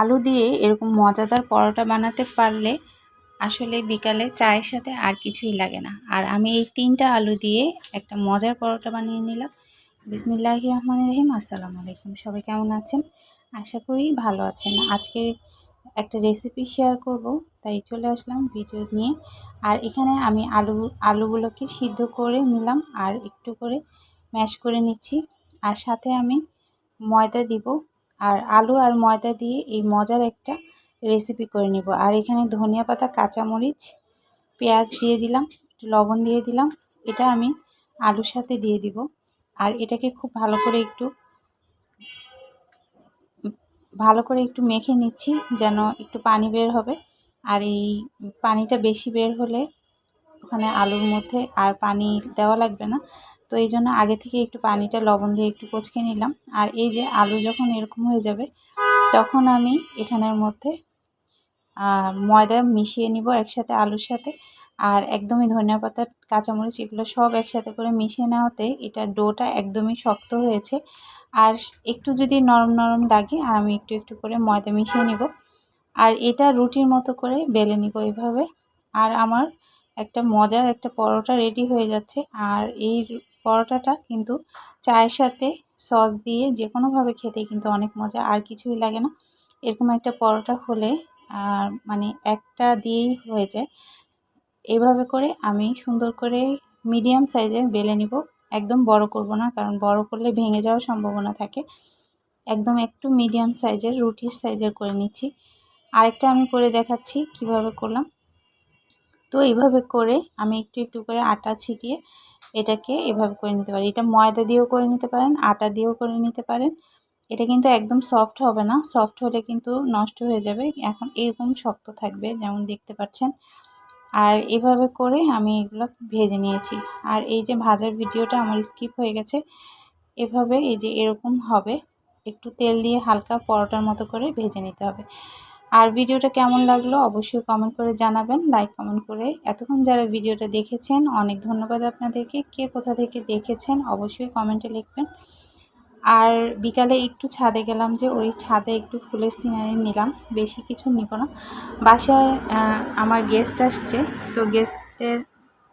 আলু দিয়ে এরকম মজাদার পরোটা বানাতে পারলে আসলে বিকালে চায়ের সাথে আর কিছুই লাগে না। আর আমি এই তিনটা আলু দিয়ে একটা মজার পরোটা বানিয়ে নিলাম। বিসমিল্লাহ রহমান রহিম। আসসালামু আলাইকুম। সবাই কেমন আছেন? আশা করি ভালো আছেন। আজকে একটা রেসিপি শেয়ার করব, তাই চলে আসলাম ভিডিও নিয়ে। আর এখানে আমি আলু, আলুগুলোকে সিদ্ধ করে নিলাম আর একটু করে ম্যাশ করে নিচ্ছি। আর সাথে আমি ময়দা দিব। আর আলু আর ময়দা দিয়ে এই মজার একটা রেসিপি করে নিব। আর এখানে ধনিয়া পাতা, কাঁচামরিচ, পেঁয়াজ দিয়ে দিলাম লবণ দিয়ে দিলাম। এটা আমি আলুর সাথে দিয়ে দিব। আর এটাকে খুব ভালো করে একটু ভালো করে একটু মেখে নিচ্ছি যেন একটু পানি বের হবে। আর এই পানিটা বেশি বের হলে ওখানে আলুর মধ্যে আর পানি দেওয়া লাগবে না। তো এই জন্য আগে থেকে একটু পানিটা লবণ দিয়ে একটু কচকে নিলাম। আর এই যে আলু যখন এরকম হয়ে যাবে, তখন আমি এখানের মধ্যে ময়দা মিশিয়ে নিব একসাথে আলুর সাথে। আর একদমই ধনিয়া পাতা, কাঁচামরিচ এগুলো সব একসাথে করে মিশিয়ে নেওয়াতে এটা ডোটা একদমই শক্ত হয়েছে। আর একটু যদি নরম নরম লাগে, আর আমি একটু একটু করে ময়দা মিশিয়ে নিব। আর এটা রুটির মতো করে বেলে নিব এভাবে আর আমার একটা মজার একটা পরোটা রেডি হয়ে যাচ্ছে। আর এই পরোটাটা কিন্তু চায়ের সাথে সস দিয়ে যে কোনোভাবে খেতে কিন্তু অনেক মজা, আর কিছুই লাগে না। এরকম একটা পরোটা হলে আর মানে একটা দিয়েই হয়ে যায়। এভাবে করে আমি সুন্দর করে মিডিয়াম সাইজের বেলে নিব। একদম বড় করব না, কারণ বড় করলে ভেঙে যাওয়ার সম্ভাবনা থাকে। একদম একটু মিডিয়াম সাইজের রুটির সাইজের করে নিচ্ছি। আরেকটা আমি করে দেখাচ্ছি কীভাবে করলাম। তো এইভাবে করে আমি একটু একটু করে আটা ছিটিয়ে এটাকে এভাবে করে নিতে পারি। এটা ময়দা দিয়েও করে নিতে পারেন, আটা দিয়েও করে নিতে পারেন। এটা কিন্তু একদম সফট হবে না। সফট হলে কিন্তু নষ্ট হয়ে যাবে। এখন এরকম শক্ত থাকবে যেমন দেখতে পাচ্ছেন। আর এভাবে করে আমি এগুলো ভেজে নিয়েছি। আর এই যে ভাজার ভিডিওটা আমার স্কিপ হয়ে গেছে, এভাবে এই যে এরকম হবে, একটু তেল দিয়ে হালকা পরোটার মতো করে ভেজে নিতে হবে। আর ভিডিওটা কেমন লাগল অবশ্যই কমেন্ট করে জানাবেন। লাইক কমেন্ট করে এতক্ষণ যারা ভিডিওটা দেখেছেন, অনেক ধন্যবাদ আপনাদেরকে। কে কোথা থেকে দেখেছেন, অবশ্যই কমেন্টে লিখবেন। আর বিকালে একটু ছাদে গেলাম যে ওই ছাদে একটু ফুলের সিনারি নিলাম, বেশি কিছু নিব না। বাসায় আমার গেস্ট আসছে, তো গেস্টদের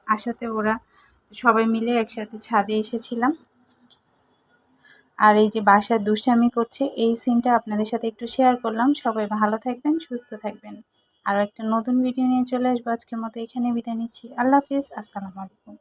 আসাতে ওরা সবাই মিলে একসাথে ছাদে এসেছিলাম। আর এই যে বাসার দুষ্টামি করছে, এই সিনটা আপনাদের সাথে একটু শেয়ার করলাম। সবাই ভালো থাকবেন, সুস্থ থাকবেন। আরও একটা নতুন ভিডিও নিয়ে চলে আসব। আজকের মতো এখানে বিদায় নিচ্ছি। আল্লাহ হাফিজ। আসসালামু আলাইকুম।